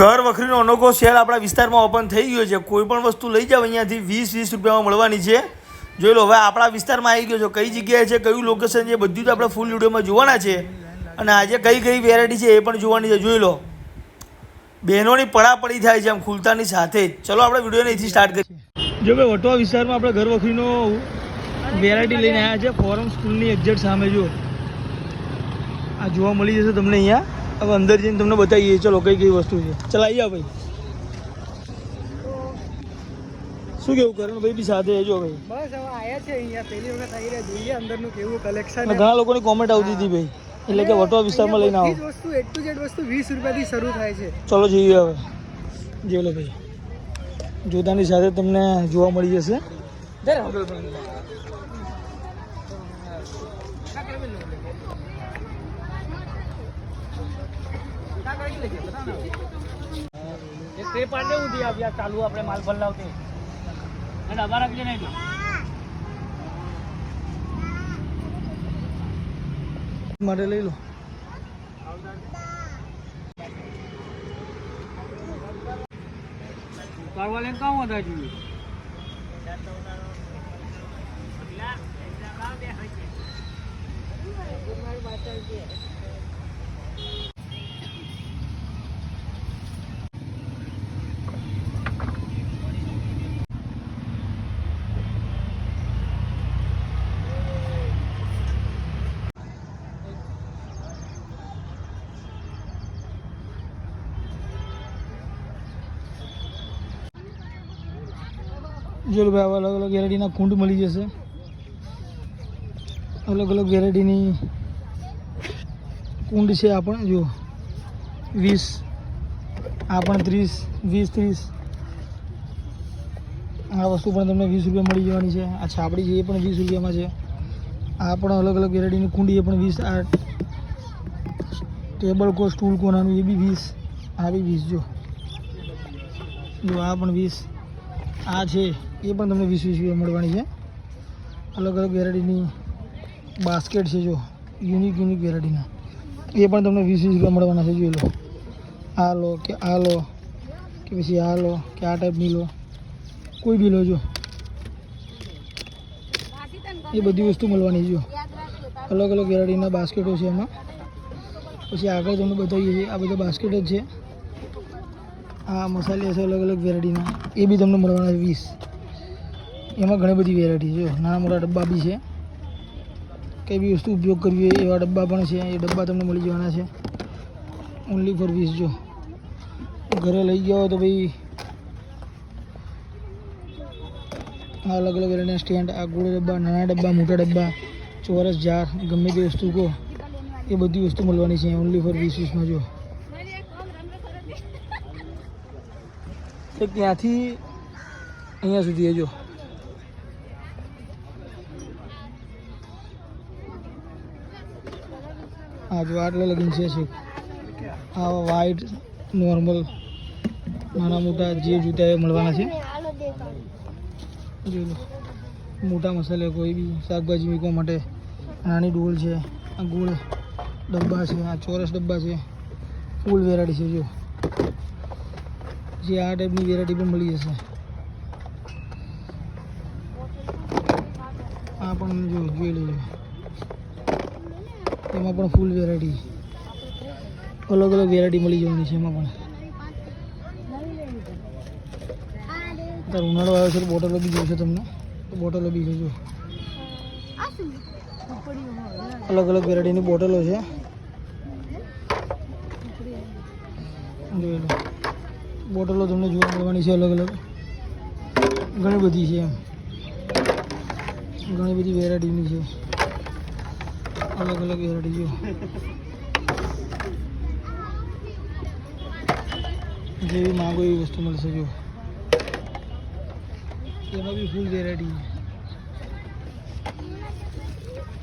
ઘર વખરીનો અનોખો સેલ આપણા વિસ્તારમાં ઓપન થઈ ગયો છે. કોઈ પણ વસ્તુ લઈ જાવ અહીંયાથી વીસ વીસ રૂપિયામાં મળવાની છે. જોઈ લો, હવે આપણા વિસ્તારમાં આવી ગયો છે. કઈ જગ્યાએ છે, કયું લોકેશન છે બધું જ આપણે ફૂલ વિડીયોમાં જોવાના છે. અને આજે કઈ કઈ વેરાયટી છે, એ પણ જોવાની છે. જોઈ લો, બહેનોની પડાપડી થાય છે આમ ખુલતાની સાથે જ. ચલો, આપણે વિડીયોને અહીંથી સ્ટાર્ટ કરીએ. જો ભાઈ વટવા વિસ્તારમાં આપણે ઘર વખરીનો વેરાયટી લઈને આવ્યા છે. ફોરમ સ્કૂલની એક્ઝેક્ટ સામે જો આ જોવા મળી જશે તમને અહીંયા. હવે અંદર જઈને તમને બતાવીએ. ચલો કઈ કઈ વસ્તુ છે. ચાલ આવી ભાઈ. શું કેવું કરે ભાઈ બી સાથે જો ભાઈ. બસ હવે આયા છે અહીંયા. પહેલી વખત આવી રહ્યા. જોઈએ અંદરનું કેવું કલેક્શન ઘણા લોકોની કોમેન્ટ આવતી હતી ભાઈ. એટલે કે વટવા વિસ્તારમાં લઈને આવો. વસ્તુ એક ટુ ઝેડ વસ્તુ વીસ રૂપિયાથી શરૂ થાય છે. ચલો જઈએ હવે. જોઈ લો ભાઈ. જોતાની સાથે તમને જોવા મળી જશે. તે ચાલુ આપણે માલ ભરલાવતી અને અમારા બીજે નહીં માટે લઈ લો. કરવા લઈને કામ વધારે જોઈએ. લો ભાઈ અલગ અલગ વેરાયટીના કુંડ મળી જશે. અલગ અલગ વેરાયટીની કુંડ છે આ પણ જો વીસ, આ પણ ત્રીસ, વીસ, ત્રીસ. આ વસ્તુ પણ તમને વીસ રૂપિયા મળી જવાની છે. આ છાપડી છે, એ પણ વીસ રૂપિયામાં છે. આ પણ અલગ અલગ વેરાયટીની કુંડી, એ પણ વીસ. આ ટેબલ કો સ્ટૂલ કોનાનું, એ બી વીસ. આ બી વીસ જો જો આ પણ વીસ. આ છે. એ પણ તમને વીસ વીસ રૂપિયા મળવાની છે. અલગ અલગ વેરાયટીની બાસ્કેટ છે જો યુનિક યુનિક વેરાયટીના એ પણ તમને વીસ વીસ રૂપિયા મળવાના છે, જોઈ લો. આ લો કે આ લો, કે પછી આ લો, કે આ ટાઈપની લો. કોઈ બી લો જો. એ બધી વસ્તુ મળવાની જો. અલગ અલગ વેરાયટીના બાસ્કેટો છે એમાં. પછી આગળ તમને બતાવીએ છીએ, આ બધા બાસ્કેટ જ છે. આ મસાલા છે, અલગ અલગ વેરાયટીના એ બી તમને મળવાના છે વીસ. એમાં ઘણી બધી વેરાયટી છે. નાના મોટા ડબ્બા બી છે. કઈ બી વસ્તુ ઉપયોગ કરવી હોય એવા ડબ્બા પણ છે. એ ડબ્બા તમને મળી જવાના છે. ઓનલી ફોર વીસ જો. ઘરે લઈ ગયા તો ભાઈ આ અલગ અલગ વેરાયટીના સ્ટેન્ડ આ ગોળ ડબ્બા, નાના ડબ્બા, મોટા ડબ્બા, ચોરસ, જાર, ગમે તે વસ્તુ કહો, એ બધી વસ્તુ મળવાની છે. ઓનલી ફોર વીસ, વીસમાં જો. ત્યાંથી અહીંયા સુધી જો. હા જો આટલે લગીન છે છે આ વાઈટ નોર્મલ નાના મોટા જે જૂતા એ મળવાના છે. મોટા મસાલે કોઈ બી શાકભાજી મૂકવા માટે નાની ડોલ છે, આ ગોળ ડબ્બા છે, આ ચોરસ ડબ્બા છે. ફૂલ વેરાયટી છે, જો. જે આ ટાઈપની વેરાયટી પણ મળી જશે. આ પણ જો જોઈ લેજો. એમાં પણ ફૂલ વેરાયટી અલગ અલગ વેરાયટી મળી જવાની છે એમાં પણ. અત્યારે ઉનાળો આવ્યો છે બોટલો બી જોઈશે તમને? બોટલો બી જોજો અલગ અલગ વેરાયટીની બોટલો છે. બોટલો તમને જોવા મળવાની છે અલગ અલગ. ઘણી બધી છે એમ. ઘણી બધી વેરાયટીની છે. અલગ અલગ વેરાયટી જો જેવી માંગો એવી વસ્તુ મળશે જો એમાં બી ફૂલ વેરાયટી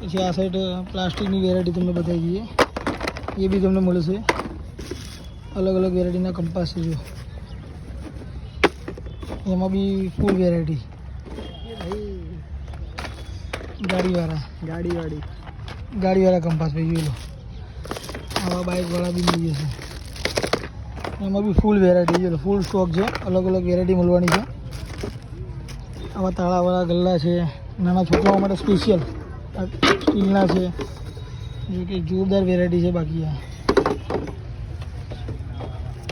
પછી આ સાઈડ પ્લાસ્ટિકની વેરાયટી તમને બતાવી દઈએ. એ બી તમને મળશે. અલગ અલગ વેરાયટીના કંપાસ છે. જો એમાં બી ફૂલ વેરાયટી ગાડીવાળા. ગાડીવાળી. ગાડીવાળા કંપાસ ભાઈ, જોઈ લો. આવા બાઇકવાળા બી મળી જશે. એમાં બી ફૂલ વેરાયટી છે ફૂલ સ્ટોક છે. અલગ અલગ વેરાયટી મળવાની છે. આવા તાળાવાળા ગલ્લા છે. નાના છોકરાઓ માટે સ્પેશિયલ સ્ટીલના છે. જો કે જોરદાર વેરાયટી છે બાકી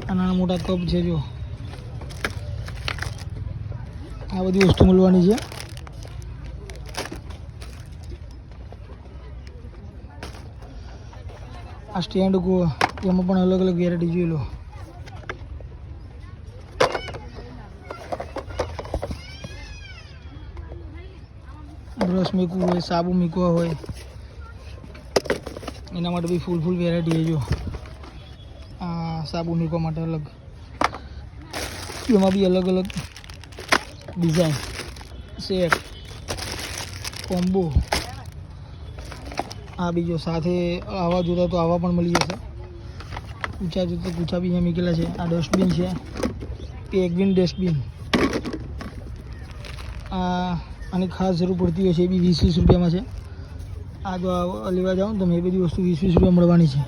આ નાના મોટા કપ છે, જો. આ બધી વસ્તુ મળવાની છે. આ સ્ટેન્ડ એમાં પણ અલગ અલગ વેરાયટી જોઈ લો. બ્રશ મૂકવું હોય, સાબુ મૂકવા હોય. એના માટે બી ફૂલ ફૂલ વેરાયટી જો. આ સાબુ મૂકવા માટે અલગ. એમાં બી અલગ અલગ ડિઝાઇન સેટ કોમ્બો આ બીજો સાથે આવા જોતા તો આવા પણ મળી જશે. ઊંચા જોતા કૂચા બી અહીંયા મૂકેલા છે. આ ડસ્ટબિન છે. પેગવિન ડસ્ટબિન આ આની ખાસ જરૂર પડતી હોય છે એ બી વીસ વીસ રૂપિયામાં છે. આ જો લેવા જાઓ ને તમે, એ બધી વસ્તુ વીસ વીસ રૂપિયા મળવાની છે.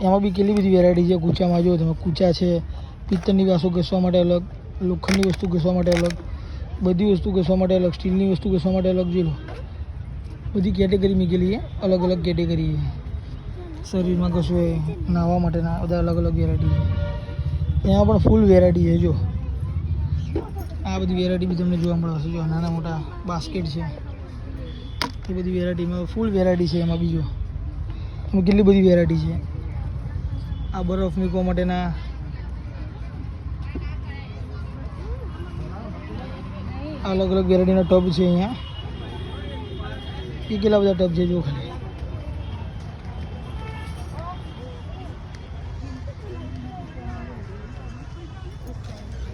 એમાં બી કેટલી બધી વેરાયટી છે. કૂચામાં જો તમે, કૂચા છે. પિત્તળની વાસો ઘસવા માટે અલગ, લોખંડની વસ્તુ ઘસવા માટે અલગ, બધી વસ્તુ ઘસવા માટે અલગ, સ્ટીલની વસ્તુ ઘસવા માટે અલગ, જોઈ લો. બધી કેટેગરી મૂકેલી છે. અલગ અલગ કેટેગરી છે શરીરમાં કશું હોય, નાહવા માટેના બધા અલગ અલગ વેરાયટી છે. એમાં પણ ફૂલ વેરાયટી છે, જો. આ બધી વેરાયટી બી તમને જોવા મળશે જો. નાના મોટા બાસ્કેટ છે. એ બધી વેરાયટીમાં ફૂલ વેરાયટી છે એમાં બીજો એમાં કેટલી બધી વેરાયટી છે. આ બરફ મૂકવા માટેના અલગ અલગ વેરાયટીના ટબ છે અહીંયા. એ કેટલા બધા ટપ છે જો ખાલી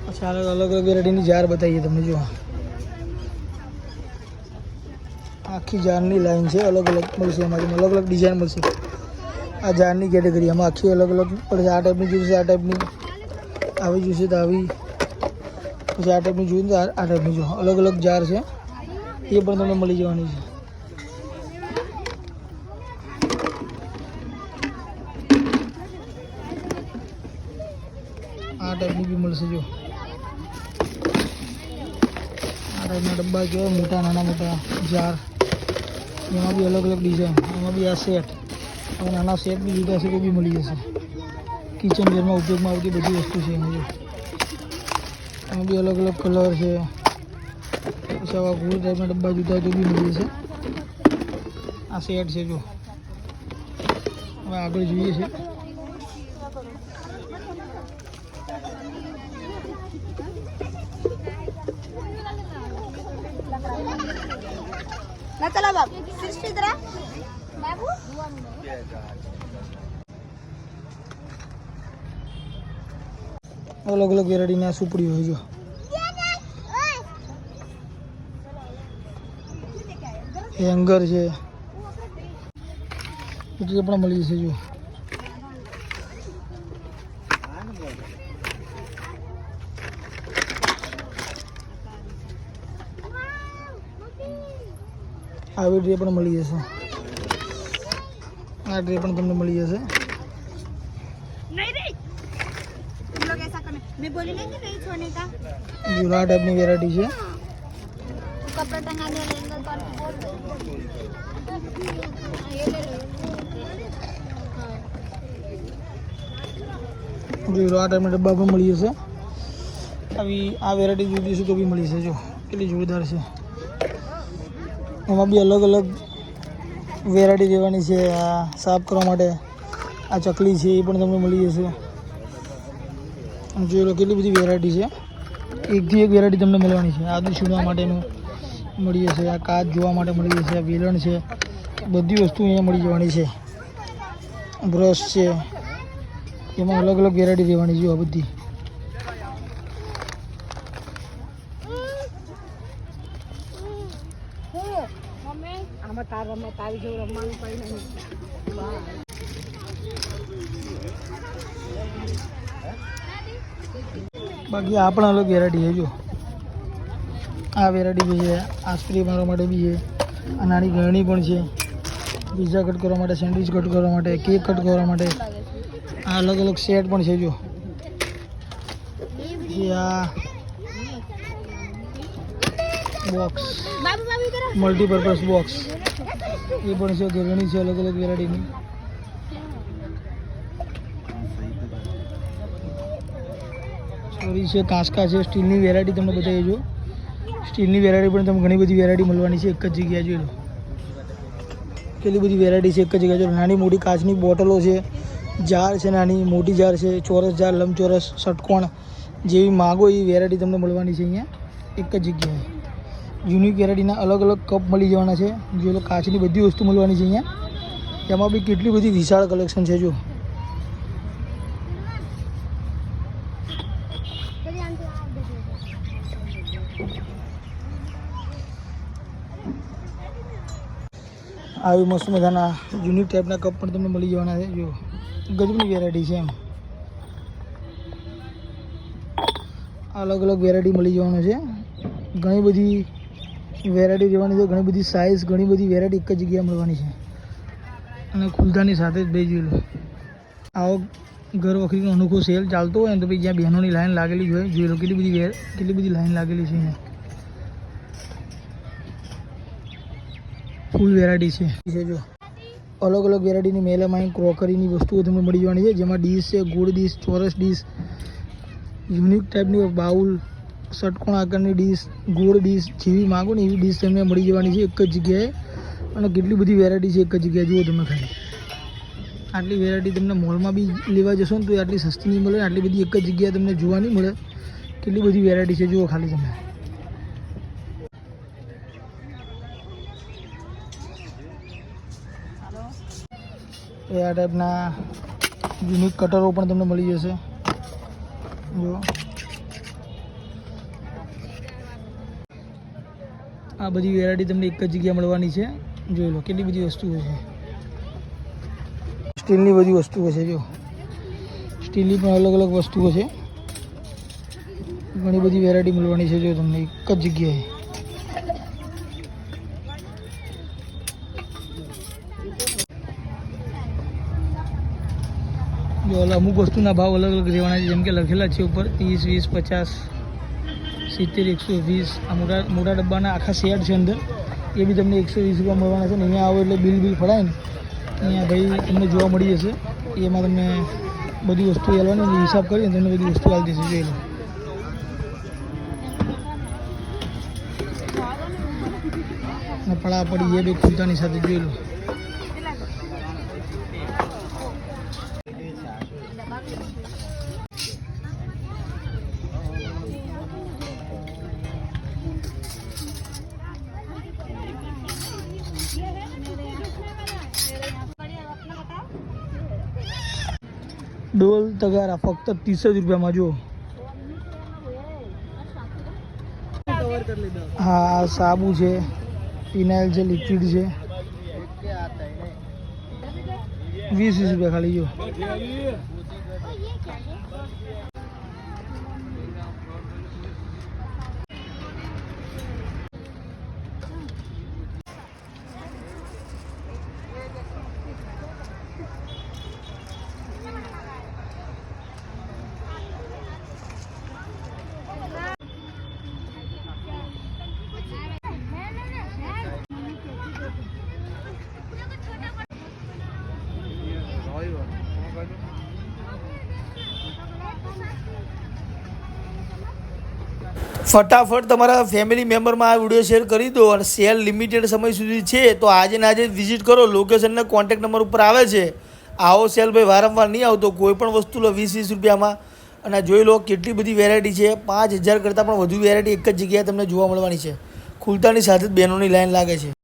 અચ્છા અલગ અલગ વેરાયટીની જાર બતાવીએ તમને જો આખી જારની લાઈન છે અલગ અલગ મળશે અમારી અલગ અલગ ડિઝાઇન મળશે આ જારની કેટેગરી એમાં આખી અલગ અલગ પડશે આ ટાઈપની જોઈશે આ ટાઈપની આવી જોઈશે તો આવી પછી આ ટાઈપની જોઈએ તો આ ટાઈપની જો અલગ અલગ જાર છે એ પણ તમને મળી જવાની છે આ ટાઈપની જો. આ ટાઈપના ડબ્બા કેવા મોટા, નાના મોટા જાર એમાં બી અલગ અલગ ડિઝાઇન એમાં બી આ સેટ હવે નાના સેટ બી લીધા છે તો બી મળી જશે. કિચન વેરમાં ઉપયોગમાં આવતી બધી વસ્તુ છે એમાં એમાં બી અલગ અલગ કલર છે. પછી આવા ગોળ ટાઈપના ડબ્બા જુદા તો બી મળી જશે. આ સેટ છે જો. હવે આગળ જોઈએ છે. અલગ અલગ વેરાયટીના સુપડી હોય જો હેંગર છે એટલે પણ મળી જશે જો આવી ટ્રે પણ મળી જશે. આ ટ્રે પણ તમને મળી જશે. જુલા ટાઈપની વેરાયટી છે જો ટાઈપના ડબ્બા પણ મળી જશે. આવી આ વેરાયટી જોઈતી છે તો બી મળી જશે જો. કેટલી જોરદાર છે. એમાં બી અલગ અલગ વેરાયટી રહેવાની છે. આ સાફ કરવા માટે આ ચકલી છે, એ પણ તમને મળી જશે. જોઈ લો કેટલી બધી વેરાયટી છે. એકથી એક વેરાયટી તમને મળવાની છે. આદુ છીણવા માટેનું મળી જશે, આ કાચ જોવા માટે મળી જશે, આ વેલણ છે, બધી વસ્તુ અહીંયા મળી જવાની છે. બ્રશ છે, એમાં અલગ અલગ વેરાયટી રહેવાની છે આ બધી. આમાં આવી જવું રમવાનું કઈ નહીં. બાકી આપણા પણ અલગ વેરાયટી છે, જો. આ વેરાયટી બી છે, આ સ્પ્રે મારવા માટે બી છે આ નાની ગરણી પણ છે. પીઝા કટ કરવા માટે, સેન્ડવિચ કટ કરવા માટે, કેક કટ કરવા માટે. આ અલગ અલગ સેટ પણ છે જે આ બોક્સ મલ્ટીપર્પઝ બોક્સ એ પણ છે ઘરેણી છે અલગ અલગ વેરાયટીની સોરી છે કાસકા છે સ્ટીલની વેરાયટી તમને બતાવી જો. સ્ટીલની વેરાયટી પણ તમને ઘણી બધી વેરાયટી મળવાની છે એક જ જગ્યાએ જોઈ લો. કેટલી બધી વેરાયટી છે એક જ જગ્યાએ જો. નાની મોટી કાચની બોટલો છે જાર છે નાની મોટી જાર છે ચોરસ જાર લંબચોરસ ષટકોણ જેવી માગો એવી વેરાયટી તમને મળવાની છે અહીંયા. એક જ જગ્યાએ. યુનિક વેરાયટીના અલગ અલગ કપ મળી જવાના છે. જે કાચની બધી વસ્તુ મળવાની છે અહીંયા. એમાં બી કેટલી બધી વિશાળ કલેક્શન છે જો. આવી મસ્ત મજાના યુનિક ટાઈપના કપ પણ તમને મળી જવાના છે, જો. ગજબની વેરાયટી છે એમ. અલગ અલગ વેરાયટી મળી જવાનું છે. ઘણી બધી વેરાયટી રહેવાની છે. ઘણી બધી સાઇઝ ઘણી બધી વેરાયટી એક જ જગ્યાએ મળવાની છે. અને ખુલતાની સાથે જ બે જોઈ લો આવો ઘર વખરીનો અનોખો સેલ ચાલતો હોય ને તો પછી જ્યાં બહેનોની લાઈન લાગેલી હોય, જોઈ લો કેટલી બધી કેટલી બધી લાઈન લાગેલી છે ફૂલ વેરાયટી છે. છે જો. અલગ અલગ વેરાયટીની મેલામાં અહીં ક્રોકરીની વસ્તુઓ તમને મળી જવાની છે. જેમાં ડીશ છે, ગોળ ડીશ ચોરસ ડીશ યુનિક ટાઈપની બાઉલ ષટકોણ આકારની ડીશ, ગોળ ડીશ જેવી માગો ને એવી ડીશ તમને મળી જવાની છે એક જ જગ્યાએ. અને કેટલી બધી વેરાયટી છે એક જ જગ્યાએ? જુઓ તમે ખાલી. આટલી વેરાયટી તમને મોલમાં બી લેવા જશો ને તો આટલી સસ્તી નહીં મળે, આટલી બધી એક જ જગ્યાએ તમને જોવા નહીં મળે. કેટલી બધી વેરાયટી છે જુઓ ખાલી તમે. એ આ ટાઈપના યુનિક કટરો પણ તમને મળી જશે. જો આ બધી વેરાયટી તમને એક જ જગ્યાએ મળવાની છે. જોઈ લો, કેટલી બધી વસ્તુઓ છે. સ્ટીલની બધી વસ્તુઓ છે, જો. સ્ટીલની પણ અલગ અલગ વસ્તુઓ છે. ઘણી બધી વેરાયટી મળવાની છે, જો તમને એક જ જગ્યાએ. જો અમુક વસ્તુના ભાવ અલગ અલગ રહેવાના છે, જેમ કે લખેલા છે ઉપર ત્રીસ, વીસ, પચાસ. સિત્તેર, એકસો વીસ આ મોટા મોટા ડબ્બાના આખા સેટ છે અંદર. એ બી તમને એકસો વીસ રૂપિયા મળવાના છે ને અહીંયા આવો એટલે બિલ બિલ ફરાય ને. અહીંયા ભાઈ તમને જોવા મળી જશે. એમાં તમને બધી વસ્તુ આલવાની અને હિસાબ કરીને તમને બધી વસ્તુ આવતી દેશે, જોઈ લો. અને પડા પડી એ બી ખુલતાની સાથે, જોઈ લો. ડોલ તગારા, ફક્ત ત્રીસ જ રૂપિયામાં જુઓ. હા સાબુ છે, ફિનાઇલ છે, લિક્વિડ છે. વીસ વીસ રૂપિયા ખાલી જો ફટાફટ તમારા ફેમિલી મેમ્બરમાં આ વીડિયો શેર કરી દો અને સેલ લિમિટેડ સમય સુધી છે તો આજે ને આજે વિઝિટ કરો. લોકેશનને કોન્ટેક નંબર ઉપર આવે છે. આવો સેલ ભાઈ વારંવાર નહીં આવતો. કોઈ પણ વસ્તુ લો વીસ વીસ રૂપિયામાં. અને જોઈ લો કેટલી બધી વેરાયટી છે. પાંચ હજાર કરતાં પણ વધુ વેરાયટી એક જ જગ્યાએ તમને જોવા મળવાની છે. ખુલતાની સાથે જ બહેનોની લાઈન લાગે છે.